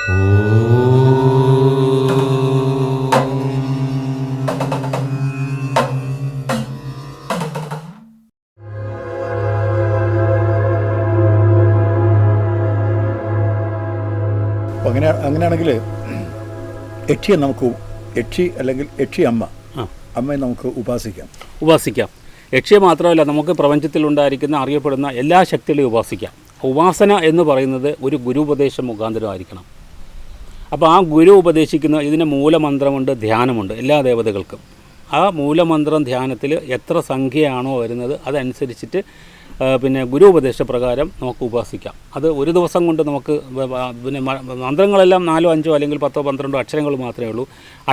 അങ്ങനെ അങ്ങനെയാണെങ്കിൽ യക്ഷിയെ നമുക്ക് എക്ഷി അല്ലെങ്കിൽ എക്ഷി അമ്മ അമ്മയെ നമുക്ക് ഉപാസിക്കാം. ഉപാസിക്കാം. യക്ഷിയെ മാത്രമല്ല നമുക്ക് പ്രപഞ്ചത്തിലുണ്ടായിരിക്കുന്ന അറിയപ്പെടുന്ന എല്ലാ ശക്തികളെയും ഉപാസിക്കാം. ഉപാസന എന്ന് പറയുന്നത് ഒരു ഗുരുപദേശം മുഖാന്തരമായിരിക്കണം. അപ്പോൾ ആ ഗുരു ഉപദേശിക്കുന്ന ഇതിന് മൂലമന്ത്രമുണ്ട് ധ്യാനമുണ്ട് എല്ലാ ദേവതകൾക്കും. ആ മൂലമന്ത്രം ധ്യാനത്തിൽ എത്ര സംഖ്യയാണോ വരുന്നത് അതനുസരിച്ചിട്ട് പിന്നെ ഗുരു ഉപദേശപ്രകാരം നമുക്ക് ഉപാസിക്കാം. അത് ഒരു ദിവസം കൊണ്ട് നമുക്ക് പിന്നെ മന്ത്രങ്ങളെല്ലാം നാലോ അഞ്ചോ അല്ലെങ്കിൽ പത്തോ പന്ത്രണ്ടോ അക്ഷരങ്ങൾ മാത്രമേ ഉള്ളൂ.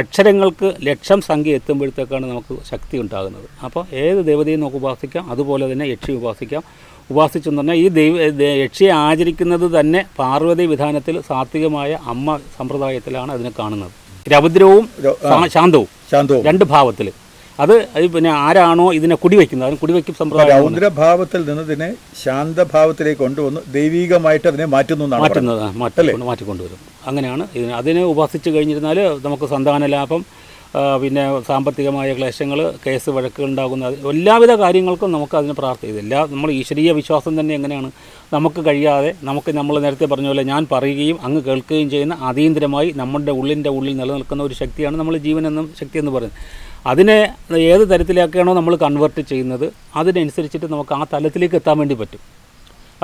അക്ഷരങ്ങൾക്ക് ലക്ഷം സംഖ്യ എത്തുമ്പോഴത്തേക്കാണ് നമുക്ക് ശക്തി ഉണ്ടാകുന്നത്. അപ്പോൾ ഏത് ദേവതയും നമുക്ക് ഉപാസിക്കാം. അതുപോലെ തന്നെ യക്ഷി ഉപാസിക്കാം. ഉപാസിച്ചെന്ന് പറഞ്ഞാൽ ഈ ദൈവ യക്ഷയെ ആചരിക്കുന്നത് തന്നെ പാർവതി വിധാനത്തിൽ സാത്വികമായ അമ്മ സമ്പ്രദായത്തിലാണ് അതിനെ കാണുന്നത്. രൗദ്രവും ശാന്തവും. ശാന്തവും. രണ്ട് ഭാവത്തിൽ. അത് പിന്നെ ആരാണോ ഇതിനെ കുടിവെക്കുന്നത്? അതിന് കുടിവെക്കും സമ്പ്രദായം രൗദ്രഭാവത്തിൽ നിന്നതിനെ ശാന്തഭാവത്തിലേക്ക് കൊണ്ടുവന്ന് ദൈവികമായിട്ട് അതിനെ മാറ്റുന്നു. മാറ്റുന്നത് മാറ്റി മാറ്റിക്കൊണ്ടുവരും. അങ്ങനെയാണ് ഇതിന് അതിനെ ഉപാസിച്ച് കഴിഞ്ഞിരുന്നാൽ നമുക്ക് സന്താന ലാഭം പിന്നെ സാമ്പത്തികമായ ക്ലേശങ്ങൾ കേസ് വഴക്കുകൾ ഉണ്ടാകുന്ന എല്ലാവിധ കാര്യങ്ങൾക്കും നമുക്ക് അതിന് പ്രാർത്ഥന നമ്മൾ ഈശ്വരീയ വിശ്വാസം തന്നെ എങ്ങനെയാണ്? നമുക്ക് കഴിയാതെ നമുക്ക് നമ്മൾ നേരത്തെ പറഞ്ഞ പോലെ ഞാൻ പറയുകയും അങ്ങ് കേൾക്കുകയും ചെയ്യുന്ന അതീന്ദ്രമായി നമ്മുടെ ഉള്ളിന്റെ ഉള്ളിൽ നിലനിൽക്കുന്ന ഒരു ശക്തിയാണ് നമ്മൾ ജീവനെന്നും ശക്തി എന്ന് പറയുന്നത്. അതിനെ ഏത് തരത്തിലേക്കാണോ നമ്മൾ കൺവേർട്ട് ചെയ്യുന്നത് അതിനനുസരിച്ചിട്ട് നമുക്ക് ആ തലത്തിലേക്ക് എത്താൻ വേണ്ടി പറ്റും.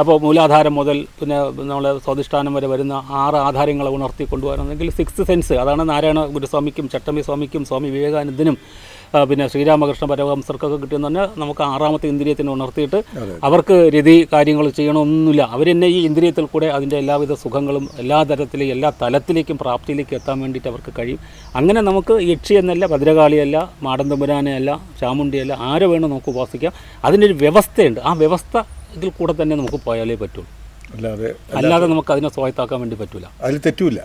അപ്പോൾ മൂലാധാരം മുതൽ പിന്നെ നമ്മളെ സ്വാധിഷ്ഠാനം വരെ വരുന്ന ആറ് ആധാരങ്ങളെ ഉണർത്തി കൊണ്ടുപോകാനെങ്കിൽ സിക്സ് സെൻസ് അതാണ് നാരായണ ഗുരുസ്വാമിക്കും ചട്ടമ്പി സ്വാമിക്കും സ്വാമി വിവേകാനന്ദനും പിന്നെ ശ്രീരാമകൃഷ്ണ പരമഹംസർക്കൊക്കെ കിട്ടിയെന്ന് പറഞ്ഞാൽ നമുക്ക് ആറാമത്തെ ഇന്ദ്രിയത്തിനെ ഉണർത്തിയിട്ട് അവർക്ക് രതി കാര്യങ്ങൾ ചെയ്യണമൊന്നുമില്ല. അവരെന്നെ ഈ ഇന്ദ്രിയത്തിൽ കൂടെ അതിന്റെ എല്ലാവിധ സുഖങ്ങളും എല്ലാ തരത്തിലും എല്ലാ തലത്തിലേക്കും പ്രാപ്തിയിലേക്ക് എത്താൻ വേണ്ടിയിട്ട് അവർക്ക് കഴിയും. അങ്ങനെ നമുക്ക് യക്ഷി എന്നല്ല ഭദ്രകാളിയല്ല മാടന്തപുരാനെയല്ല ചാമുണ്ടിയല്ല ആരെ വേണോ നമുക്ക് ഉപാസിക്കാം. അതിനൊരു വ്യവസ്ഥയുണ്ട്. ആ വ്യവസ്ഥ ഇതിൽ കൂടെ തന്നെ നമുക്ക് പോയാലേ പറ്റുള്ളൂ. അല്ലാതെ അല്ലാതെ നമുക്ക് അതിനെ സ്വായത്താക്കാൻ വേണ്ടി പറ്റൂല. അതിൽ തെറ്റൂല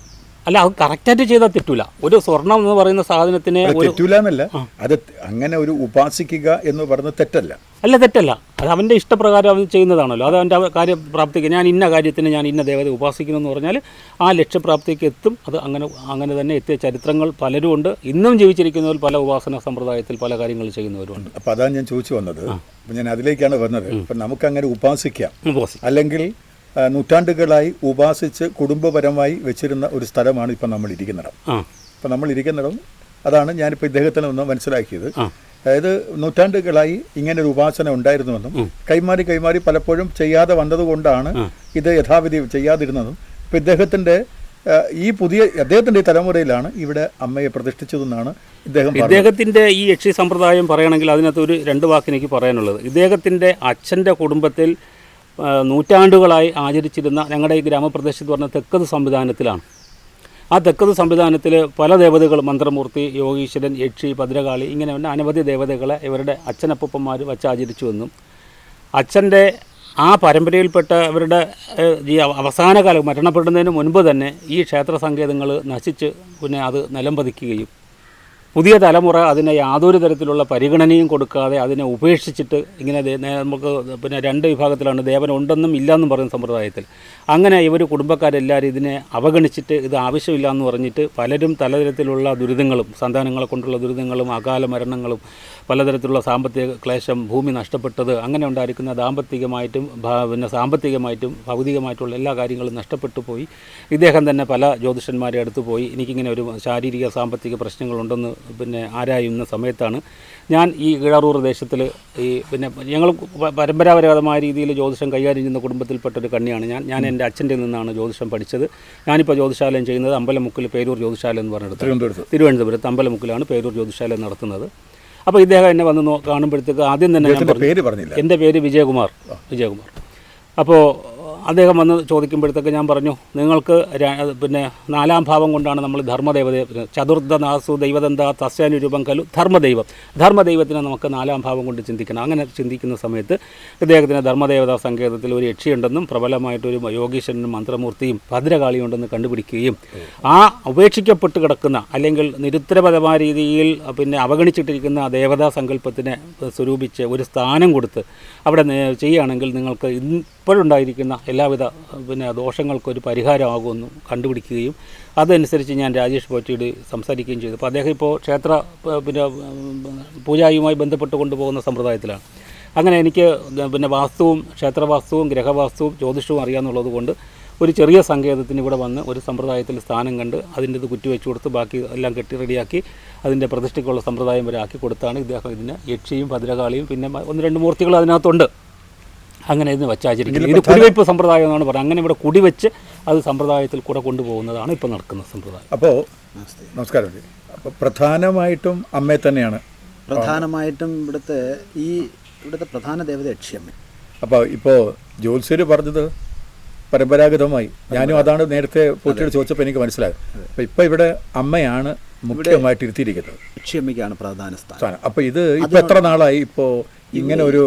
അല്ല അത് കറക്റ്റായിട്ട് ചെയ്താൽ തെറ്റൂല. ഒരു സ്വർണം എന്ന് പറയുന്ന സാധനത്തിന് തെറ്റൂലെന്നല്ല അത് അങ്ങനെ ഒരു ഉപാസിക്കുക എന്ന് പറയുന്നത് തെറ്റല്ല. അല്ല തെറ്റല്ല. അത് അവന്റെ ഇഷ്ടപ്രകാരം അവൻ ചെയ്യുന്നതാണല്ലോ. അത് അവന്റെ കാര്യപ്രാപ്തിക്ക് ഞാൻ ഇന്ന കാര്യത്തിന് ഞാൻ ഇന്ന ദേവത ഉപാസിക്കുന്നു എന്ന് പറഞ്ഞാൽ ആ ലക്ഷ്യപ്രാപ്തിക്ക് എത്തും. അത് അങ്ങനെ അങ്ങനെ തന്നെ എത്തിയ ചരിത്രങ്ങൾ പലരും ഉണ്ട്. ഇന്നും ജീവിച്ചിരിക്കുന്നവർ പല ഉപാസന സമ്പ്രദായത്തിൽ പല കാര്യങ്ങൾ ചെയ്യുന്നവരുണ്ട്. അപ്പോൾ അതാണ് ഞാൻ ചോദിച്ചു വന്നത്. അപ്പം ഞാൻ അതിലേക്കാണ് വന്നത്. അപ്പം നമുക്കങ്ങനെ ഉപാസിക്കാം. ഉപാസി അല്ലെങ്കിൽ നൂറ്റാണ്ടുകളായി ഉപാസിച്ച് കുടുംബപരമായി വെച്ചിരുന്ന ഒരു സ്ഥലമാണ് ഇപ്പം നമ്മൾ ഇരിക്കുന്നിടം ഇപ്പം നമ്മൾ ഇരിക്കുന്നിടം അതാണ് ഞാനിപ്പോൾ ഇദ്ദേഹത്തിൽ നിന്ന് മനസ്സിലാക്കിയത്. അതായത് നൂറ്റാണ്ടുകളായി ഇങ്ങനെ ഒരു ഉപാസന ഉണ്ടായിരുന്നുവെന്നും കൈമാറി കൈമാറി പലപ്പോഴും ചെയ്യാതെ വന്നതുകൊണ്ടാണ് ഇത് യഥാവിധി ചെയ്യാതിരുന്നതും. ഇപ്പം ഇദ്ദേഹത്തിന്റെ ഈ പുതിയ അദ്ദേഹത്തിന്റെ ഈ തലമുറയിലാണ് ഇവിടെ അമ്മയെ പ്രതിഷ്ഠിച്ചതെന്നാണ് ഇദ്ദേഹം പറഞ്ഞത്. ഇദ്ദേഹത്തിന്റെ ഈ യക്ഷി സമ്പ്രദായം പറയുകയാണെങ്കിൽ അതിനകത്ത് ഒരു രണ്ട് വാക്ക് എനിക്ക് പറയാനുള്ളത്. ഇദ്ദേഹത്തിന്റെ അച്ഛന്റെ കുടുംബത്തിൽ നൂറ്റാണ്ടുകളായി ആചരിച്ചിരുന്ന ഞങ്ങളുടെ ഈ ഗ്രാമപ്രദേശത്ത് പറഞ്ഞ തെക്കത് സംവിധാനത്തിലാണ്. ആ തെക്കത് സംവിധാനത്തിൽ പല ദേവതകൾ മന്ത്രമൂർത്തി യോഗീശ്വരൻ യക്ഷി ഭദ്രകാളി ഇങ്ങനെ അനവധി ദേവതകളെ ഇവരുടെ അച്ഛനപ്പന്മാർ വച്ചാചരിച്ചു വന്നും അച്ഛന്റെ ആ പരമ്പരയിൽപ്പെട്ടവരുടെ ഈ അവസാന കാലം മരണപ്പെടുന്നതിന് മുൻപ് തന്നെ ഈ ക്ഷേത്ര സങ്കേതങ്ങൾ നശിച്ച് പിന്നെ അത് നിലം പതിക്കുകയും പുതിയ തലമുറ അതിനെ യാതൊരു തരത്തിലുള്ള പരിഗണനയും കൊടുക്കാതെ അതിനെ ഉപേക്ഷിച്ചിട്ട് ഇങ്ങനെ നമുക്ക് പിന്നെ രണ്ട് വിഭാഗത്തിലാണ് ദേവൻ ഉണ്ടെന്നും ഇല്ലയെന്നും പറയുന്ന സമ്പ്രദായത്തിൽ. അങ്ങനെ ഇവർ കുടുംബക്കാരെല്ലാവരും ഇതിനെ അവഗണിച്ചിട്ട് ഇത് ആവശ്യമില്ല എന്ന് പറഞ്ഞിട്ട് പലരും പലതരത്തിലുള്ള ദുരിതങ്ങളും സന്താനങ്ങളെ കൊണ്ടുള്ള ദുരിതങ്ങളും അകാല മരണങ്ങളും പലതരത്തിലുള്ള സാമ്പത്തിക ക്ലേശം ഭൂമി നഷ്ടപ്പെട്ടത് അങ്ങനെ ഉണ്ടായിരിക്കുന്ന ദാമ്പത്തികമായിട്ടും പിന്നെ സാമ്പത്തികമായിട്ടും ഭൗതികമായിട്ടുള്ള എല്ലാ കാര്യങ്ങളും നഷ്ടപ്പെട്ടു പോയി. ഇദ്ദേഹം തന്നെ പല ജ്യോതിഷന്മാരെ അടുത്ത് പോയി. എനിക്കിങ്ങനെ ഒരു ശാരീരിക സാമ്പത്തിക പ്രശ്നങ്ങളുണ്ടെന്ന് പിന്നെ ആരായുന്ന സമയത്താണ്. ഞാൻ ഈ കിഴറൂർ ദേശത്തിൽ ഈ പിന്നെ ഞങ്ങൾ പരമ്പരാപരമായ പരമ്പരാഗതമായ രീതിയിൽ ജ്യോതിഷം കൈകാര്യം ചെയ്യുന്ന കുടുംബത്തിൽപ്പെട്ട ഒരു കണ്ണിയാണ് ഞാൻ. ഞാൻ എന്റെ അച്ഛന്റെ നിന്നാണ് ജ്യോതിഷം പഠിച്ചത്. ഞാനിപ്പോൾ ജ്യോതിശാലയം ചെയ്യുന്നത് അമ്പലമുക്കിൽ പേരൂർ ജ്യോതിഷാലയം എന്ന് പറഞ്ഞിടത്ത്. തിരുവനന്തപുരത്ത്. തിരുവനന്തപുരത്ത് അമ്പലമുക്കിലാണ് പേരൂർ ജ്യോതിശാലയം നടത്തുന്നത്. അപ്പോൾ ഇദ്ദേഹം എന്നെ വന്ന് കാണുമ്പോഴത്തേക്ക് ആദ്യം തന്നെ ഞാൻ പേര് പറഞ്ഞില്ല. എന്റെ പേര് വിജയകുമാർ. വിജയകുമാർ. അപ്പോൾ അദ്ദേഹം വന്ന് ചോദിക്കുമ്പോഴത്തേക്ക് ഞാൻ പറഞ്ഞു നിങ്ങൾക്ക് പിന്നെ നാലാം ഭാവം കൊണ്ടാണ് നമ്മൾ ധർമ്മദൈവതയെ ചതുർദ്ധനാസു ദൈവദന്ത തസ്യാനുരൂപം കലു ധർമ്മദൈവം. ധർമ്മദൈവത്തിനെ നമുക്ക് നാലാം ഭാവം കൊണ്ട് ചിന്തിക്കണം. അങ്ങനെ ചിന്തിക്കുന്ന സമയത്ത് ഇദ്ദേഹത്തിന് ധർമ്മദേവതാ സങ്കേതത്തിൽ ഒരു യക്ഷിയുണ്ടെന്നും പ്രബലമായിട്ടൊരു യോഗീശ്വരനും മന്ത്രമൂർത്തിയും ഭദ്രകാളിയുണ്ടെന്ന് കണ്ടുപിടിക്കുകയും ആ ഉപേക്ഷിക്കപ്പെട്ട് കിടക്കുന്ന അല്ലെങ്കിൽ നിരുത്തരപരമായ രീതിയിൽ പിന്നെ അവഗണിച്ചിട്ടിരിക്കുന്ന ആ ദേവതാ സങ്കല്പത്തിനെ സ്വരൂപിച്ച് ഒരു സ്ഥാനം കൊടുത്ത് അവിടെ ചെയ്യുകയാണെങ്കിൽ നിങ്ങൾക്ക് ഇപ്പം ഇപ്പോഴുണ്ടായിരിക്കുന്ന എല്ലാവിധ പിന്നെ ദോഷങ്ങൾക്കൊരു പരിഹാരമാകുമെന്നും കണ്ടുപിടിക്കുകയും അതനുസരിച്ച് ഞാൻ രാജേഷ് പോറ്റിയോട് സംസാരിക്കുകയും ചെയ്തു. അപ്പോൾ അദ്ദേഹം ഇപ്പോൾ ക്ഷേത്ര പിന്നെ പൂജായുമായി ബന്ധപ്പെട്ട് കൊണ്ടുപോകുന്ന സമ്പ്രദായത്തിലാണ്. അങ്ങനെ എനിക്ക് പിന്നെ വാസ്തുവും ക്ഷേത്രവാസ്തുവും ഗ്രഹവാസ്തുവും ജ്യോതിഷവും അറിയാമെന്നുള്ളത് കൊണ്ട് ഒരു ചെറിയ സങ്കേതത്തിന് ഇവിടെ വന്ന് ഒരു സമ്പ്രദായത്തിൽ സ്ഥാനം കണ്ട് അതിന്റെ ഇത് കുറ്റിവെച്ച് കൊടുത്ത് ബാക്കി എല്ലാം കെട്ടി റെഡിയാക്കി അതിന്റെ പ്രതിഷ്ഠയ്ക്കുള്ള സമ്പ്രദായം വരെ ആക്കി കൊടുത്താണ് ഇദ്ദേഹം ഇതിന് യക്ഷിയും ഭദ്രകാളിയും പിന്നെ ഒന്ന് രണ്ട് മൂർത്തികൾ അതിനകത്തുണ്ട്. അങ്ങനെ ഇതിന് വച്ചാചരിക്കുന്നത് ഇത് കുടിവയ്പ്പ് സമ്പ്രദായം എന്നാണ് പറയുന്നത് അങ്ങനെ ഇവിടെ കുടിവെച്ച് അത് സമ്പ്രദായത്തിൽ കൂടെ കൊണ്ടുപോകുന്നതാണ് ഇപ്പോൾ നടക്കുന്ന സമ്പ്രദായം. അപ്പോൾ നമസ്കാരം. അപ്പോൾ പ്രധാനമായിട്ടും അമ്മയെ തന്നെയാണ്. പ്രധാനമായിട്ടും ഇവിടുത്തെ ഈ ഇവിടുത്തെ പ്രധാന ദേവത യക്ഷിയമ്മ അപ്പോൾ ഇപ്പോൾ ജ്യോത്സ്യർ പറഞ്ഞത് പരമ്പരാഗതമായി. ഞാനും അതാണ് നേരത്തെ പോറ്റിയോട് ചോദിച്ചപ്പോൾ എനിക്ക് മനസ്സിലായത്. അപ്പോൾ ഇപ്പോൾ ഇവിടെ അമ്മയാണ് മുഖ്യമായിട്ട് ഇരുത്തിയിരിക്കുന്നത് യക്ഷിയമ്മയ്ക്കാണ് പ്രധാന സ്ഥാനം. അപ്പോൾ ഇത് ഇപ്പോൾ എത്ര നാളായി ഇപ്പോൾ ഇങ്ങനെ ഒരു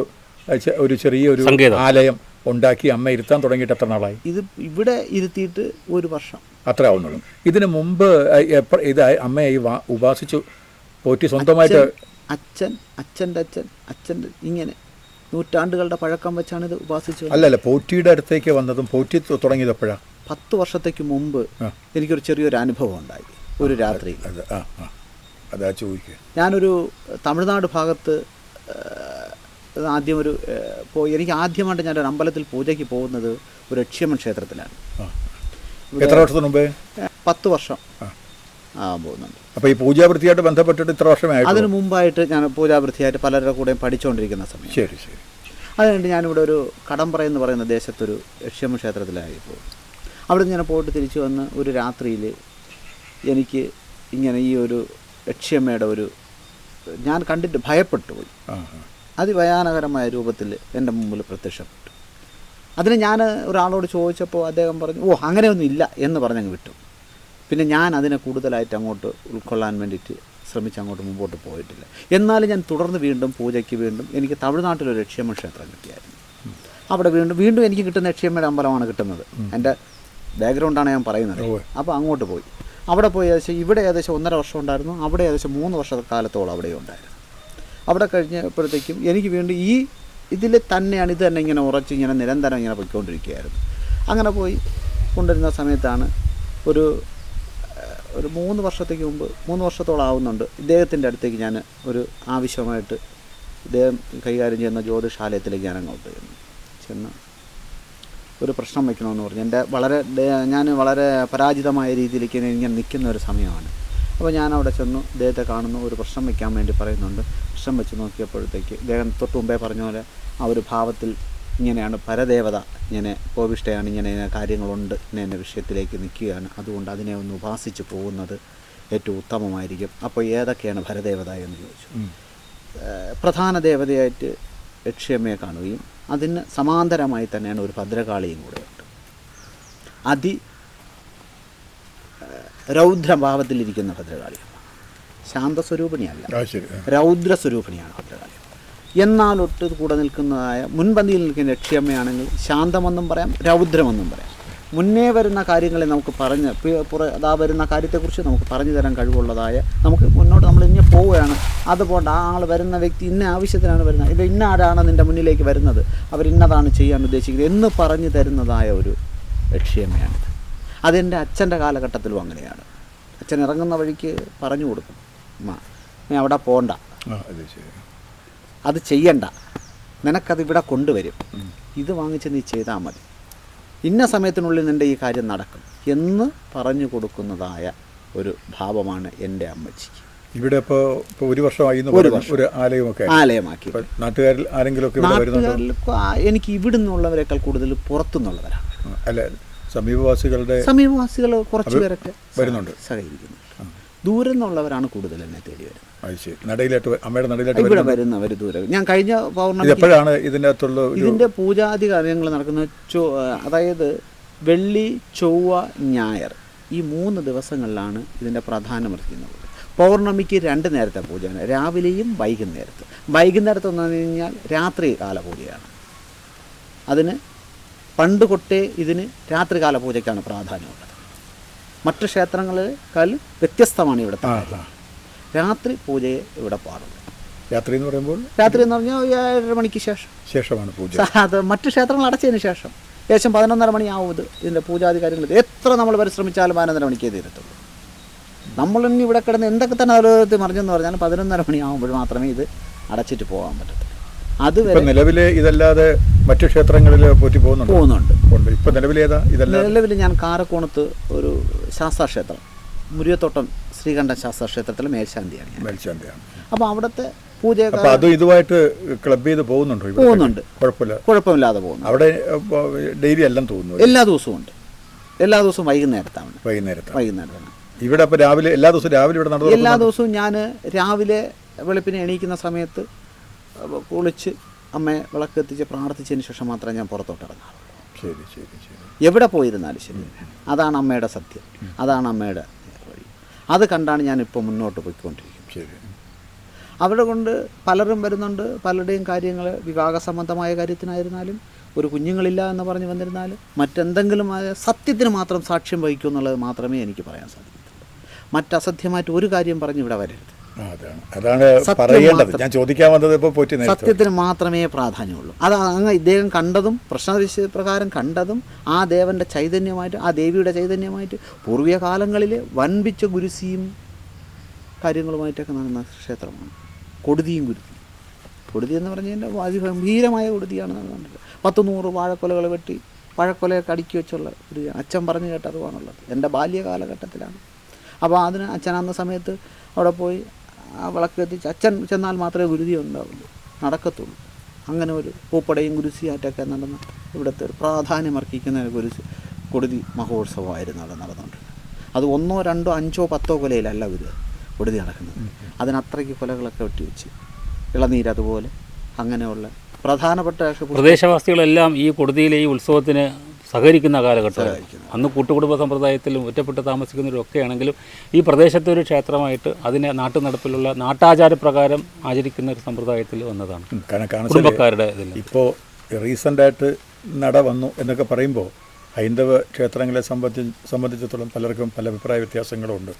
ഒരു ചെറിയൊരു. ആലയം ഉണ്ടാക്കി അമ്മ ഇരുത്താൻ തുടങ്ങിയിട്ട് എത്ര നാളായി? ഇത് ഇവിടെ ഇരുത്തിയിട്ട് ഒരു വർഷം. അത്ര ആവുന്നുള്ളൂ. ഇതിനു മുമ്പ് ഇത് അമ്മയെ ഈ വാ- ഉപാസിച്ചു പോറ്റി സ്വന്തമായിട്ട് അച്ഛൻ അച്ഛന്റെ അച്ഛൻ അച്ഛന്റെ ഇങ്ങനെ നൂറ്റാണ്ടുകളുടെ പഴക്കം വെച്ചാണ് ഇത് ഉപാസിച്ചത് അല്ല അല്ല പോറ്റിയുടെ അടുത്തേക്ക് വന്നതും പോറ്റി തുടങ്ങിയതപ്പോഴാണ് തുടങ്ങിയത് എപ്പോഴാണ് പത്ത് വർഷത്തേക്ക് മുമ്പ് എനിക്കൊരു ചെറിയൊരു അനുഭവം ഉണ്ടായി ഒരു രാത്രി. അത് ചോദിക്കുക ഞാനൊരു തമിഴ്നാട് ഭാഗത്ത് ആദ്യം ഒരു പോയി. എനിക്ക് ആദ്യമായിട്ട് ഞാനൊരു അമ്പലത്തിൽ പൂജയ്ക്ക് പോകുന്നത് ഒരു ക്ഷേമൻ ക്ഷേത്രത്തിലാണ്. എത്ര വർഷത്തിന് മുമ്പേ? പത്ത് വർഷം ആ. പോകുന്നുണ്ട്. അപ്പോൾ ഈ പൂജാവൃത്തിയായിട്ട് ബന്ധപ്പെട്ടിട്ട് ഇത്ര വർഷമേ ആയിട്ടുള്ളൂ? അതിന് മുമ്പായിട്ട് ഞാൻ പൂജാവൃത്തിയായിട്ട് പലരുടെ കൂടെയും പഠിച്ചുകൊണ്ടിരിക്കുന്ന സമയം. ശരി ശരി. അതുകൊണ്ട് ഞാനിവിടെ ഒരു കടമ്പറ എന്ന് പറയുന്ന ദേശത്തൊരു യക്ഷിയമ്മ ക്ഷേത്രത്തിലായി പോകും അവിടെ നിന്ന് ഞാൻ പോയിട്ട് തിരിച്ചു വന്ന് ഒരു രാത്രിയിൽ എനിക്ക് ഇങ്ങനെ ഈ ഒരു യക്ഷിയമ്മയുടെ ഒരു ഞാൻ കണ്ടിട്ട് ഭയപ്പെട്ടു പോയി. അതിഭയാനകരമായ രൂപത്തിൽ എന്റെ മുമ്പിൽ പ്രത്യക്ഷപ്പെട്ടു. അതിന് ഞാൻ ഒരാളോട് ചോദിച്ചപ്പോൾ അദ്ദേഹം പറഞ്ഞു ഓ അങ്ങനെയൊന്നും ഇല്ല എന്ന് പറഞ്ഞങ്ങ് വിട്ടു. പിന്നെ ഞാൻ അതിനെ കൂടുതലായിട്ട് അങ്ങോട്ട് ഉൾക്കൊള്ളാൻ വേണ്ടിയിട്ട് ശ്രമിച്ച് അങ്ങോട്ട് മുമ്പോട്ട് പോയിട്ടില്ല. എന്നാലും ഞാൻ തുടർന്ന് വീണ്ടും പൂജയ്ക്ക് വീണ്ടും എനിക്ക് തമിഴ്നാട്ടിലൊരു ക്ഷേമ ക്ഷേത്രം കിട്ടിയായിരുന്നു. അവിടെ വീണ്ടും വീണ്ടും എനിക്ക് കിട്ടുന്ന ലക്ഷ്യമ്മയുടെ അമ്പലമാണ് കിട്ടുന്നത്. എന്റെ ബാക്ക്ഗ്രൗണ്ടാണ് ഞാൻ പറയുന്നത്. അപ്പോൾ അങ്ങോട്ട് പോയി. അവിടെ പോയി ഏകദേശം ഇവിടെ ഏകദേശം ഒന്നര വർഷം ഉണ്ടായിരുന്നു. അവിടെ ഏകദേശം മൂന്ന് വർഷക്കാലത്തോളം അവിടെ ഉണ്ടായിരുന്നു അവിടെ കഴിഞ്ഞപ്പോഴത്തേക്കും എനിക്ക് വീണ്ടും ഈ ഇതിൽ തന്നെയാണ് ഇത് തന്നെ ഇങ്ങനെ ഉറച്ച് ഇങ്ങനെ നിരന്തരം ഇങ്ങനെ പോയിക്കൊണ്ടിരിക്കുകയായിരുന്നു. അങ്ങനെ പോയി കൊണ്ടിരുന്ന സമയത്താണ് ഒരു ഒരു മൂന്ന് വർഷത്തേക്ക് മുമ്പ് മൂന്ന് വർഷത്തോളം ആവുന്നുണ്ട് ഇദ്ദേഹത്തിന്റെ അടുത്തേക്ക് ഞാൻ ഒരു ആവശ്യമായിട്ട് ഇദ്ദേഹം കൈകാര്യം ചെയ്യുന്ന ജ്യോതിഷാലയത്തിലേക്ക് ഞാൻ അങ്ങോട്ട് ചെന്നു. ചെന്ന് ഒരു പ്രശ്നം വയ്ക്കണമെന്ന് പറഞ്ഞു. എന്റെ വളരെ ഞാൻ വളരെ പരാജിതമായ രീതിയിലേക്ക് ഇങ്ങനെ നിൽക്കുന്ന ഒരു സമയമാണ്. അപ്പോൾ ഞാൻ അവിടെ ചെന്നു ഇദ്ദേഹത്തെ കാണുന്നു ഒരു പ്രശ്നം വയ്ക്കാൻ വേണ്ടി പറയുന്നുണ്ട്. പ്രശ്നം വെച്ച് നോക്കിയപ്പോഴത്തേക്ക് ഇദ്ദേഹം തൊട്ട് മുമ്പേ പറഞ്ഞ പോലെ ആ ഒരു ഭാവത്തിൽ ഇങ്ങനെയാണ് പരദേവത ഇങ്ങനെ കോവിഷ്ടയാണ് ഇങ്ങനെ കാര്യങ്ങളുണ്ട് ഇങ്ങനെ എന്റെ വിഷയത്തിലേക്ക് നിൽക്കുകയാണ്. അതുകൊണ്ട് അതിനെ ഒന്ന് ഉപാസിച്ച് പോകുന്നത് ഏറ്റവും ഉത്തമമായിരിക്കും. അപ്പോൾ ഏതൊക്കെയാണ് ഭരദേവത എന്ന് ചോദിച്ചു. പ്രധാന ദേവതയായിട്ട് ലക്ഷ്യമ്മയെ കാണുകയും അതിന് സമാന്തരമായി തന്നെയാണ് ഒരു ഭദ്രകാളിയും കൂടെയുണ്ട് അതി രൗദ്രഭാവത്തിലിരിക്കുന്ന ഭദ്രകാളിയമ്മ. ശാന്തസ്വരൂപിണിയല്ല. രൗദ്രസ്വരൂപിണിയാണ് ഭദ്രകാളി എന്നാലൊട്ട് കൂടെ നിൽക്കുന്നതായ മുൻപന്തിയിൽ നിൽക്കുന്ന ലക്ഷ്യമ്മയാണെങ്കിൽ ശാന്തമെന്നും പറയാം രൗദ്രമെന്നും പറയാം. മുന്നേ വരുന്ന കാര്യങ്ങളെ നമുക്ക് പറഞ്ഞ് അതാ വരുന്ന കാര്യത്തെക്കുറിച്ച് നമുക്ക് പറഞ്ഞു തരാൻ കഴിവുള്ളതായ നമുക്ക് മുന്നോട്ട് നമ്മൾ ഇങ്ങനെ പോവുകയാണ്. അതുകൊണ്ട് ആ ആൾ വരുന്ന വ്യക്തി ഇന്ന ആവശ്യത്തിനാണ് വരുന്നത്. ഇത് ഇന്ന ആരാണ് നിന്റെ മുന്നിലേക്ക് വരുന്നത്? അവർ ഇന്നതാണ് ചെയ്യാൻ ഉദ്ദേശിക്കുന്നത് എന്ന് പറഞ്ഞു തരുന്നതായ ഒരു ലക്ഷ്യമ്മയാണിത് അതെന്റെ അച്ഛന്റെ കാലഘട്ടത്തിലും അങ്ങനെയാണ്. അച്ഛൻ ഇറങ്ങുന്ന വഴിക്ക് പറഞ്ഞു കൊടുക്കും. അമ്മ നീ അവിടെ പോണ്ട. ആ അത് ചെയ്യണ്ട. നിനക്കത് ഇവിടെ കൊണ്ടുവരും. ഇത് വാങ്ങിച്ച് നീ ചെയ്താൽ മതി. ഇന്ന സമയത്തിനുള്ളിൽ നിന്റെ ഈ കാര്യം നടക്കും. എന്ന് പറഞ്ഞു കൊടുക്കുന്നതായ ഒരു ഭാവമാണ് എന്റെ അമ്മച്ചിക്ക് ഇവിടെ ഇപ്പോൾ ഇപ്പോൾ ഒരു വർഷമായി ഒരു ആലയമൊക്കെ നാട്ടുകാരിൽ ആരെങ്കിലും ഒക്കെ എനിക്ക് ഇവിടെ നിന്നുള്ളവരെക്കാൾ കൂടുതൽ പുറത്തുനിന്നുള്ളവരാണ് അല്ല സമീപവാസികളുടെ സമീപവാസികൾ കുറച്ച് പേരൊക്കെ വരുന്നുണ്ട്. സഹകരിക്കുന്നു ദൂരെ നിന്നുള്ളവരാണ് കൂടുതൽ എന്നെ തേടി വരുന്നത്. അമ്മയുടെ നടയിലായിട്ട് ഇവിടെ വരുന്നവർ ദൂരെ. ഞാൻ കഴിഞ്ഞ പൗർണമി എപ്പോഴാണ് ഇതിന്റെ അകത്തുള്ള ഒരു ഇതിന്റെ പൂജാതി കാര്യങ്ങൾ നടക്കുന്ന ചൊ അതായത് വെള്ളി ചൊവ്വ ഞായർ ഈ മൂന്ന് ദിവസങ്ങളിലാണ് ഇതിന്റെ പ്രാധാന്യമർഹിക്കുന്നത് പൗർണമിക്ക് രണ്ട് നേരത്തെ പൂജയാണ്. രാവിലെയും വൈകുന്നേരത്ത്. വൈകുന്നേരത്ത് എന്ന് പറഞ്ഞു കഴിഞ്ഞാൽ രാത്രി കാല പൂജയാണ് അതിന് പണ്ട് കൊട്ടേ ഇതിന് രാത്രികാല പൂജയ്ക്കാണ് പ്രാധാന്യമുള്ളത്. മറ്റ് ക്ഷേത്രങ്ങളെക്കാൾ വ്യത്യസ്തമാണ് ഇവിടുത്തെ. ആ രാത്രി പൂജയെ ഇവിടെ പാടുള്ളൂ രാത്രി എന്ന് പറയുമ്പോൾ രാത്രി എന്ന് പറഞ്ഞാൽ ഒരു ഏഴര മണിക്ക് ശേഷം. ശേഷമാണ് പൂജ. അത് മറ്റ് ക്ഷേത്രങ്ങൾ അടച്ചതിന് ശേഷം. ഏകദേശം പതിനൊന്നര മണിയാവും ഇത്. ഇതിന്റെ പൂജാതി കാര്യങ്ങൾ എത്ര നമ്മൾ പരിശ്രമിച്ചാലും പതിനൊന്നര മണിക്കേ തീരത്തുള്ളൂ. നമ്മൾ ഇനി ഇവിടെ കിടന്ന് എന്തൊക്കെ തന്നെ ആലോചനത്തിൽ മറിഞ്ഞെന്ന് പറഞ്ഞാൽ പതിനൊന്നര മണിയാകുമ്പോൾ മാത്രമേ ഇത് അടച്ചിട്ട് പോകാൻ പറ്റത്തുള്ളൂ. ഇപ്പൊ നിലവിലെ ഇതല്ലാതെ മറ്റു ക്ഷേത്രങ്ങളിൽ പോറ്റി പോകുന്നുണ്ട്. പോകുന്നുണ്ട് ഇപ്പൊ നിലവിലേതാ ഇതല്ല നിലവിൽ ഞാൻ കാരക്കോണത്ത് ഒരു ശാസ്താക്ഷേത്രം മുരിയത്തോട്ടം ശ്രീകണ്ഠ ശാസ്താക്ഷേത്രത്തിലെ മേൽശാന്തിയാണ് ഞാൻ. മേൽശാന്തിയാണ്. അപ്പോൾ അവിടുത്തെ പൂജ അതും ഇതുമായിട്ട് ക്ലബ് ചെയ്ത് പോകുന്നുണ്ടോ? പോകുന്നുണ്ട്. കുഴപ്പമില്ല. കുഴപ്പമില്ലാതെ പോകുന്നു. അവിടെ ഡെയിലി എല്ലാം തോന്നുന്നു എല്ലാ ദിവസവും ഉണ്ട്. എല്ലാ ദിവസവും വൈകുന്നേരത്താണ്. വൈകുന്നേരത്ത് വൈകുന്നേരത്താണ്. ഇവിടെ രാവിലെ എല്ലാ ദിവസവും രാവിലെ ഇവിടെ നടന്നു എല്ലാ ദിവസവും ഞാൻ രാവിലെ വെളുപ്പിനെ എണീക്കുന്ന സമയത്ത് കുളിച്ച് അമ്മയെ വിളക്ക് എത്തിച്ച് പ്രാർത്ഥിച്ചതിന് ശേഷം മാത്രമേ ഞാൻ പുറത്തോട്ട് ഇറങ്ങാറുള്ളൂ. ശരി ശരി ശരി. എവിടെ പോയിരുന്നാലും ശരി. അതാണ് അമ്മയുടെ സത്യം. അതാണ് അമ്മയുടെ വഴി. അത് കണ്ടാണ് ഞാൻ ഇപ്പോൾ മുന്നോട്ട് പോയിക്കൊണ്ടിരിക്കുന്നത്. ശരി. അവിടെ കൊണ്ട് പലരും വരുന്നുണ്ട്. പലരുടെയും കാര്യങ്ങൾ വിവാഹ സംബന്ധമായ കാര്യത്തിനായിരുന്നാലും ഒരു കുഞ്ഞുങ്ങളില്ല എന്ന് പറഞ്ഞ് വന്നിരുന്നാൽ മറ്റെന്തെങ്കിലും സത്യത്തിന് മാത്രം സാക്ഷ്യം വഹിക്കൂ എന്നുള്ളത് മാത്രമേ എനിക്ക് പറയാൻ സാധിക്കത്തുള്ളൂ. മറ്റസത്യമായിട്ട് ഒരു കാര്യം പറഞ്ഞ് ഇവിടെ വരരുത്. അതാണ്. പറയേണ്ടത്. ഞാൻ ചോദിക്കാൻ വന്നത് ഇപ്പോൾ പോറ്റി സത്യത്തിന് മാത്രമേ പ്രാധാന്യമുള്ളൂ. അത് അങ്ങ് ഇദ്ദേഹം കണ്ടതും പ്രശ്ന പ്രകാരം കണ്ടതും ആ ദേവന്റെ ചൈതന്യമായിട്ട് ആ ദേവിയുടെ ചൈതന്യമായിട്ട് പൂർവിക കാലങ്ങളിൽ വൻപിച്ച ഗുരുസിയും കാര്യങ്ങളുമായിട്ടൊക്കെ നടന്ന ക്ഷേത്രമാണ്. കൊടുതിയും ഗുരുതി. കൊടുതി എന്ന് പറഞ്ഞു കഴിഞ്ഞാൽ അതിഗംഭീരമായ കൊടുതിയാണ് നടന്നത്. പത്ത് നൂറ് വാഴക്കൊലകൾ വെട്ടി വാഴക്കൊലയൊക്കെ അടുക്കി വെച്ചുള്ള ഒരു അച്ഛൻ പറഞ്ഞു കേട്ടതുമാണുള്ളത് എന്റെ ബാല്യകാലഘട്ടത്തിലാണ്. അപ്പോൾ അതിന് അച്ഛൻ അന്ന സമയത്ത് അവിടെ പോയി ആ വിളക്ക് എത്തിച്ച് അച്ഛൻ ചെന്നാൽ മാത്രമേ ഗുരുതി ഉണ്ടാവുള്ളൂ. നടക്കത്തുള്ളൂ. അങ്ങനെ ഒരു പൂപ്പടയും ഗുരുസിയാറ്റൊക്കെ നടന്ന ഇവിടുത്തെ ഒരു പ്രാധാന്യം അർഹിക്കുന്ന ഒരു ഗുരുസി കൊടുതി മഹോത്സവമായിരുന്നു അവിടെ നടന്നുകൊണ്ടിരുന്നത്. അത് ഒന്നോ രണ്ടോ അഞ്ചോ പത്തോ കൊലയിലല്ല ഗുരു കൊടുതി നടക്കുന്നത്. അതിനത്രയ്ക്ക് കൊലകളൊക്കെ വെട്ടി വെച്ച് ഇളനീര് അതുപോലെ അങ്ങനെയുള്ള പ്രധാനപ്പെട്ട പ്രദേശവാസികളെല്ലാം ഈ കൊടുതിയിലെ ഈ ഉത്സവത്തിന് സഹകരിക്കുന്ന കാലഘട്ടം. അന്ന് കൂട്ടുകുടുംബ സമ്പ്രദായത്തിലും ഒറ്റപ്പെട്ട് താമസിക്കുന്നവരും ഒക്കെ ആണെങ്കിലും ഈ പ്രദേശത്തെ ഒരു ക്ഷേത്രമായിട്ട് അതിനെ നാട്ടു നടപ്പിലുള്ള നാട്ടാചാരപ്രകാരം ആചരിക്കുന്ന ഒരു സമ്പ്രദായത്തിൽ വന്നതാണ്. കുടുംബക്കാരുടെ ഇതിൽ. ഇപ്പോൾ റീസെന്റായിട്ട് നട വന്നു എന്നൊക്കെ പറയുമ്പോൾ ഹൈന്ദവ ക്ഷേത്രങ്ങളെ സംബന്ധിച്ച് സംബന്ധിച്ചിടത്തോളം പലർക്കും പല അഭിപ്രായ വ്യത്യാസങ്ങളുണ്ട്.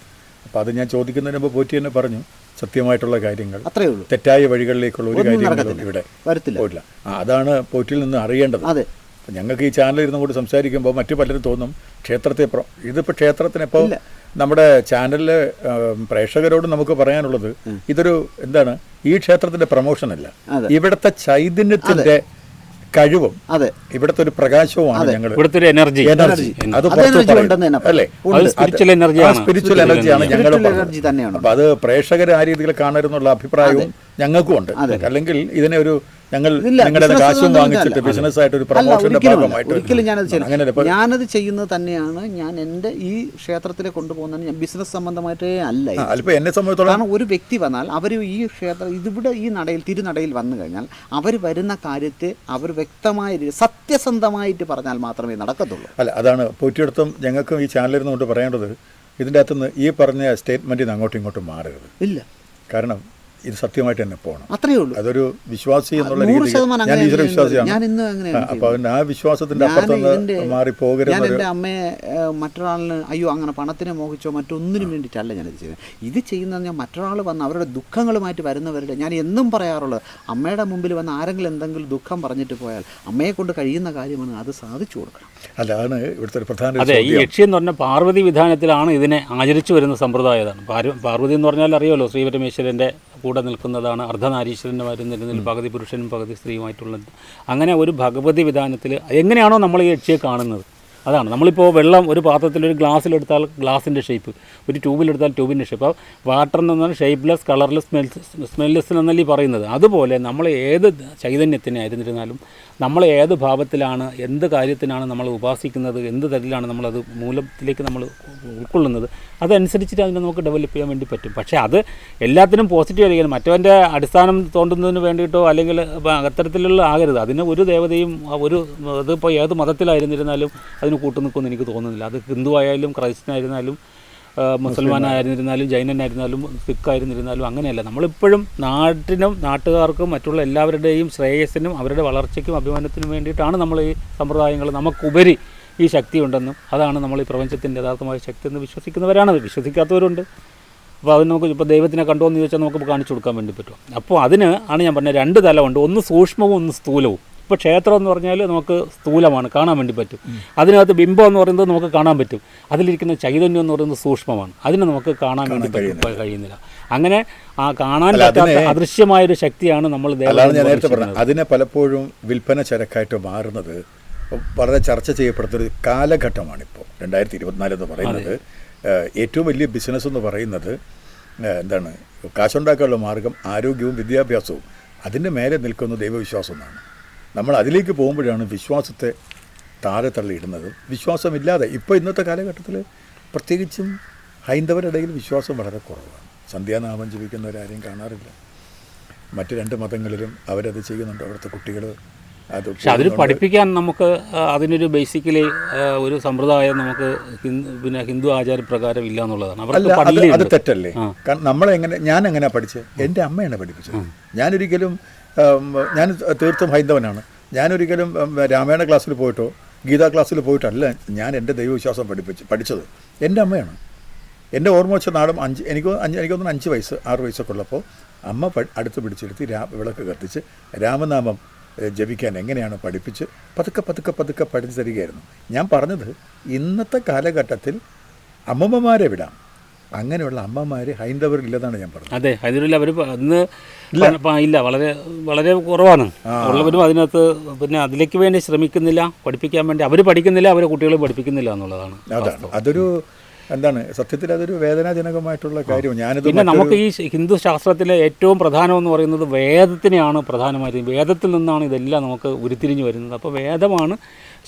അപ്പോൾ അത് ഞാൻ ചോദിക്കുന്നതിന് മുമ്പ് പോറ്റി തന്നെ പറഞ്ഞു സത്യമായിട്ടുള്ള കാര്യങ്ങൾ. അത്രയേ ഉള്ളൂ. തെറ്റായ വഴികളിലേക്കുള്ള ഒരു കാര്യങ്ങളും ഇവിടെ വരത്തില്ല. പോയില്ല അതാണ് പോറ്റിൽ നിന്ന് അറിയേണ്ടത്. അതെ. അപ്പം ഞങ്ങൾക്ക് ഈ ചാനലിൽ ഇരുന്ന് കൂടി സംസാരിക്കുമ്പോൾ മറ്റു പലരും തോന്നും ക്ഷേത്രത്തെ പ്രോ ഇതിപ്പോൾ ക്ഷേത്രത്തിനിപ്പോൾ ഇല്ല. നമ്മുടെ ചാനലിലെ പ്രേക്ഷകരോട് നമുക്ക് പറയാനുള്ളത് ഇതൊരു എന്താണ് ഈ ക്ഷേത്രത്തിന്റെ പ്രൊമോഷൻ അല്ല ഇവിടത്തെ ചൈതന്യത്തിന്റെ കഴിവും അതെ. ഇവിടുത്തെ ഒരു പ്രകാശവുമാണ് ഞങ്ങൾ ഇവിടുത്തെ ഒരു എനർജി എനർജി അത്. അല്ലേ? സ്പിരിച്വൽ ആണ്. സ്പിരിച്വൽ എനർജിയാണ് ഞങ്ങൾ. അപ്പൊ അത് പ്രേക്ഷകർ ആ രീതിയിൽ കാണരുന്നുള്ള അഭിപ്രായവും ഞങ്ങൾക്കും ഉണ്ട് അല്ലെങ്കിൽ ഇതിനെ ഒരു ഞങ്ങൾ നിങ്ങളുടെ കാശും വാങ്ങിച്ചിട്ട് ബിസിനസ് ആയിട്ട് ഒരു പ്രൊമോഷന്റെ ഒരിക്കലും അല്ല. ഭാഗമായിട്ട് ഒരിക്കലും ഞാനത് അങ്ങനെ ചെയ്യുന്നത് ഞാനത് ചെയ്യുന്നത് തന്നെയാണ്. ഞാൻ എന്റെ ഈ ക്ഷേത്രത്തിലെ കൊണ്ടുപോകുന്ന ഞാൻ ബിസിനസ് സംബന്ധമായിട്ടേ അല്ല അല്പം എന്നെ സംബന്ധിച്ചോളം കാരണം ഒരു വ്യക്തി വന്നാൽ അവർ ഈ ക്ഷേത്രം ഇതിവിടെ ഈ നടയിൽ തിരുനടയിൽ വന്നു കഴിഞ്ഞാൽ അവർ വരുന്ന കാര്യത്തെ അവർ വ്യക്തമായ സത്യസന്ധമായിട്ട് പറഞ്ഞാൽ മാത്രമേ നടക്കത്തുള്ളൂ. അല്ല അതാണ് പോറ്റിയെടുത്തും ഞങ്ങൾക്കും ഈ ചാനലിൽ നിന്നുകൊണ്ട് പറയേണ്ടത് ഇതിന്റെ അകത്തുനിന്ന് ഈ പറഞ്ഞ സ്റ്റേറ്റ്മെന്റിൽ നിന്ന് അങ്ങോട്ടും ഇങ്ങോട്ടും മാറരുത്. ഇല്ല. കാരണം ഇത് സത്യമായിട്ട് തന്നെ പോകണം. അത്രയേ ഉള്ളൂ. അതൊരു വിശ്വാസി എന്നുള്ള രീതിയിൽ ഞാൻ ഈശ്വര വിശ്വാസിയാണ്. ഞാൻ ഇന്നും അങ്ങനെയാണ് അപ്പോൾ അതിന് ആ വിശ്വാസത്തിന്റെ അപ്പുറത്ത് മാറി മാറി ഞാൻ എന്റെ അമ്മയെ മറ്റൊരാളിന് അയ്യോ അങ്ങനെ പണത്തിനെ മോഹിച്ചോ മറ്റൊന്നിനും വേണ്ടിയിട്ടല്ല ഞാനിത് ചെയ്യുന്നത്. ഇത് ചെയ്യുന്ന ഞാൻ മറ്റൊരാൾ വന്ന് അവരുടെ ദുഃഖങ്ങളുമായിട്ട് വരുന്നവരുടെ ഞാൻ എന്നും പറയാറുള്ളത് അമ്മയുടെ മുമ്പിൽ വന്ന് ആരെങ്കിലും എന്തെങ്കിലും ദുഃഖം പറഞ്ഞിട്ട് പോയാൽ അമ്മയെ കൊണ്ട് കഴിയുന്ന കാര്യമാണ് അത് സാധിച്ചു കൊടുക്കണം. അതാണ് ഇവിടുത്തെ ഒരു പ്രധാന അതെ ഈ. യക്ഷി എന്ന് പറഞ്ഞാൽ പാർവതി വിധാനത്തിലാണ് ഇതിനെ ആചരിച്ചു വരുന്ന സമ്പ്രദായതാണ് പാർവതി എന്ന് പറഞ്ഞാൽ അറിയാമല്ലോ ശ്രീപരമേശ്വരന്റെ കൂടെ നിൽക്കുന്നതാണ് അർദ്ധനാരീശ്വരന്റെ വരുന്നതിൽ പകുതി പുരുഷനും പകുതി സ്ത്രീയുമായിട്ടുള്ളത്. അങ്ങനെ ഒരു ഭഗവതി വിധാനത്തിൽ എങ്ങനെയാണോ നമ്മൾ ഈ യക്ഷിയെ കാണുന്നത്? അതാണ്. നമ്മളിപ്പോൾ വെള്ളം ഒരു പാത്രത്തിൽ ഒരു ഗ്ലാസ്സിലെടുത്താൽ ഗ്ലാസിന്റെ ഷേപ്പ് ഒരു ട്യൂബിലെടുത്താൽ ട്യൂബിന്റെ ഷേപ്പ് അപ്പോൾ വാട്ടർ എന്ന് പറഞ്ഞാൽ ഷേപ്പ്ലെസ് കളർലെസ് സ്മെൽ സ്മെൽലെസ് എന്നല്ലേ ഈ പറയുന്നത്. അതുപോലെ നമ്മൾ ഏത് ചൈതന്യത്തിനെ ആയിരുന്നിരുന്നാലും നമ്മൾ ഏത് ഭാവത്തിലാണ് എന്ത് കാര്യത്തിനാണ് നമ്മൾ ഉപാസിക്കുന്നത് എന്ത് തരത്തിലാണ് നമ്മളത് മൂലത്തിലേക്ക് നമ്മൾ ഉൾക്കൊള്ളുന്നത് അതനുസരിച്ചിട്ട് അതിനെ നമുക്ക് ഡെവലപ്പ് ചെയ്യാൻ വേണ്ടി പറ്റും. പക്ഷേ അത് എല്ലാത്തിനും പോസിറ്റീവ് ആയിരിക്കണം. മറ്റവന്റെ അടിസ്ഥാനം തോണ്ടുന്നതിന് വേണ്ടിയിട്ടോ അല്ലെങ്കിൽ അത്തരത്തിലുള്ള ആകരുത്. അതിന് ഒരു ദേവതയും ഒരു അതിപ്പോൾ ഏത് മതത്തിലായിരുന്നിരുന്നാലും അതിന് കൂട്ടുനിൽക്കുമെന്ന് എനിക്ക് തോന്നുന്നില്ല. അത് ഹിന്ദു ആയാലും മുസൽമാനായിരുന്നിരുന്നാലും ജൈനനായിരുന്നാലും സിഖായിരുന്നിരുന്നാലും അങ്ങനെയല്ല. നമ്മളിപ്പോഴും നാട്ടിനും നാട്ടുകാർക്കും മറ്റുള്ള എല്ലാവരുടെയും ശ്രേയസ്സിനും അവരുടെ വളർച്ചയ്ക്കും അഭിമാനത്തിനും വേണ്ടിയിട്ടാണ് നമ്മൾ ഈ സമ്പ്രദായങ്ങൾ നമുക്കുപരി ഈ ശക്തി ഉണ്ടെന്നും അതാണ് നമ്മൾ ഈ പ്രപഞ്ചത്തിന്റെ യഥാർത്ഥമായ ശക്തി എന്ന് വിശ്വസിക്കുന്നവരാണ് വിശ്വസിക്കാത്തവരുണ്ട്. അപ്പോൾ അത് നമുക്ക് ഇപ്പോൾ ദൈവത്തിനെ കണ്ടോ എന്ന് ചോദിച്ചാൽ നമുക്ക് കാണിച്ചു കൊടുക്കാൻ വേണ്ടി പറ്റും. അപ്പോൾ അതിന് ആണ് ഞാൻ പറഞ്ഞത് രണ്ട് തലമുണ്ട്. ഒന്ന് സൂക്ഷ്മവും ഒന്ന് സ്ഥൂലവും. ഇപ്പോൾ ക്ഷേത്രം എന്ന് പറഞ്ഞാൽ നമുക്ക് സ്ഥൂലമാണ് കാണാൻ വേണ്ടി പറ്റും. അതിനകത്ത് ബിംബം എന്ന് പറയുന്നത് നമുക്ക് കാണാൻ പറ്റും. അതിലിരിക്കുന്ന ചൈതന്യം എന്ന് പറയുന്നത് സൂക്ഷ്മമാണ്. അതിനെ നമുക്ക് കാണാൻ വേണ്ടി പറ്റും. കഴിയുന്നില്ല. അങ്ങനെ ആ കാണാൻ പറ്റാത്ത അദൃശ്യമായൊരു ശക്തിയാണ് നമ്മൾ അതിനെ പലപ്പോഴും വിൽപ്പന ചരക്കായിട്ട് മാറുന്നത് വളരെ ചർച്ച ചെയ്യപ്പെടുന്നൊരു കാലഘട്ടമാണിപ്പോൾ. രണ്ടായിരത്തി ഇരുപത്തിനാല് എന്ന് പറയുന്നത്. ഏറ്റവും വലിയ ബിസിനസ് എന്ന് പറയുന്നത് എന്താണ് കാശുണ്ടാക്കാനുള്ള മാർഗം ആരോഗ്യവും വിദ്യാഭ്യാസവും. അതിന്റെ മേലെ നിൽക്കുന്ന ദൈവവിശ്വാസം എന്നാണ് നമ്മൾ അതിലേക്ക് പോകുമ്പോഴാണ് വിശ്വാസത്തെ താഴെ തള്ളിയിടുന്നത് വിശ്വാസമില്ലാതെ ഇപ്പോൾ ഇന്നത്തെ കാലഘട്ടത്തിൽ പ്രത്യേകിച്ചും ഹൈന്ദവരുടെ വിശ്വാസം വളരെ കുറവാണ്. സന്ധ്യാനാമം ജീവിക്കുന്നവരാരെയും കാണാറില്ല. മറ്റ് രണ്ട് മതങ്ങളിലും അവരത് ചെയ്യുന്നുണ്ട്. അവിടുത്തെ കുട്ടികൾ പക്ഷെ അതിൽ പഠിപ്പിക്കാൻ നമുക്ക് അതിനൊരു ബേസിക്കലി ഒരു സമ്പ്രദായം നമുക്ക് പിന്നെ ഹിന്ദു ആചാരപ്രകാരം ഇല്ല എന്നുള്ളതാണ്. അവർക്ക് അത് തെറ്റല്ലേ? കാരണം നമ്മളെങ്ങനെ ഞാൻ എങ്ങനെയാ പഠിച്ചത്? എന്റെ അമ്മയാണ് പഠിപ്പിച്ചത്. ഞാനൊരിക്കലും ഞാൻ തീർത്തും ഹൈന്ദവനാണ്. ഞാനൊരിക്കലും രാമായണ ക്ലാസ്സിൽ പോയിട്ടോ ഗീതാ ക്ലാസ്സിൽ പോയിട്ടല്ല ഞാൻ എന്റെ ദൈവവിശ്വാസം പഠിപ്പിച്ച് പഠിച്ചത്. എന്റെ അമ്മയാണ്. എന്റെ ഓർമ്മ വെച്ച നാടും അഞ്ച് എനിക്ക് അഞ്ച് എനിക്ക് തോന്നുന്നു അഞ്ച് വയസ്സ് ആറ് വയസ്സൊക്കെ ഉള്ളപ്പോൾ അമ്മ അടുത്ത് പിടിച്ചെടുത്ത് രാ വിളക്ക് കത്തിച്ച് രാമനാമം ജപിക്കാൻ എങ്ങനെയാണ് പഠിപ്പിച്ച് പതുക്കെ പതുക്കെ പതുക്കെ പഠിച്ചു തരികയായിരുന്നു. ഞാൻ പറഞ്ഞത് ഇന്നത്തെ കാലഘട്ടത്തിൽ അമ്മമ്മമാരെ വിടാം. അങ്ങനെയുള്ള അമ്മമാർ ഹൈന്ദവരില്ലെന്നാണ് ഞാൻ പറഞ്ഞത്. അതെ ഹൈന്ദവരില്ല. അവർ ഇന്ന് ഇല്ല. വളരെ വളരെ കുറവാണ്. ഉള്ളവരും അതിനകത്ത് പിന്നെ അതിലേക്ക് വേണ്ടി ശ്രമിക്കുന്നില്ല പഠിപ്പിക്കാൻ വേണ്ടി അവർ പഠിക്കുന്നില്ല അവരെ കുട്ടികളെ പഠിപ്പിക്കുന്നില്ല എന്നുള്ളതാണ് അതാണ്. അതൊരു എന്താണ് സത്യത്തിൽ അതൊരു വേദനാജനകമായിട്ടുള്ള കാര്യം ഞാനിത് പിന്നെ നമുക്ക് ഈ ഹിന്ദു ശാസ്ത്രത്തിലെ ഏറ്റവും പ്രധാനം എന്ന് പറയുന്നത് വേദത്തിനെയാണ് പ്രധാനമായിട്ടും വേദത്തിൽ നിന്നാണ് ഇതെല്ലാം നമുക്ക് ഉരുത്തിരിഞ്ഞ് വരുന്നത്. അപ്പോൾ വേദമാണ്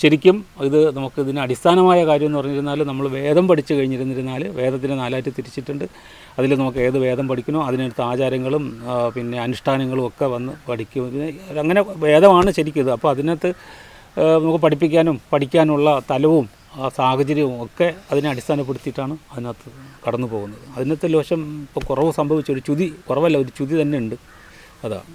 ശരിക്കും ഇത് നമുക്ക് ഇതിന് അടിസ്ഥാനമായ കാര്യം എന്ന് പറഞ്ഞിരുന്നാൽ നമ്മൾ വേദം പഠിച്ചു കഴിഞ്ഞിരുന്നിരുന്നാൽ വേദത്തിനെ നാലായിട്ട് തിരിച്ചിട്ടുണ്ട്. അതിൽ നമുക്ക് ഏത് വേദം പഠിക്കണോ അതിനടുത്ത് ആചാരങ്ങളും പിന്നെ അനുഷ്ഠാനങ്ങളും ഒക്കെ വന്ന് പഠിക്കും. അങ്ങനെ വേദമാണ് ശരിക്കും ഇത്. അപ്പോൾ അതിനകത്ത് നമുക്ക് പഠിപ്പിക്കാനും പഠിക്കാനുള്ള തലവും ആ സാഹചര്യവും ഒക്കെ അതിനെ അടിസ്ഥാനപ്പെടുത്തിയിട്ടാണ് അതിനകത്ത് കടന്നു പോകുന്നത്. അതിനകത്ത് ലോഷം ഇപ്പോൾ കുറവ് സംഭവിച്ച ഒരു ചുതി കുറവല്ല ഒരു ചുതി തന്നെ ഉണ്ട്. അതാണ്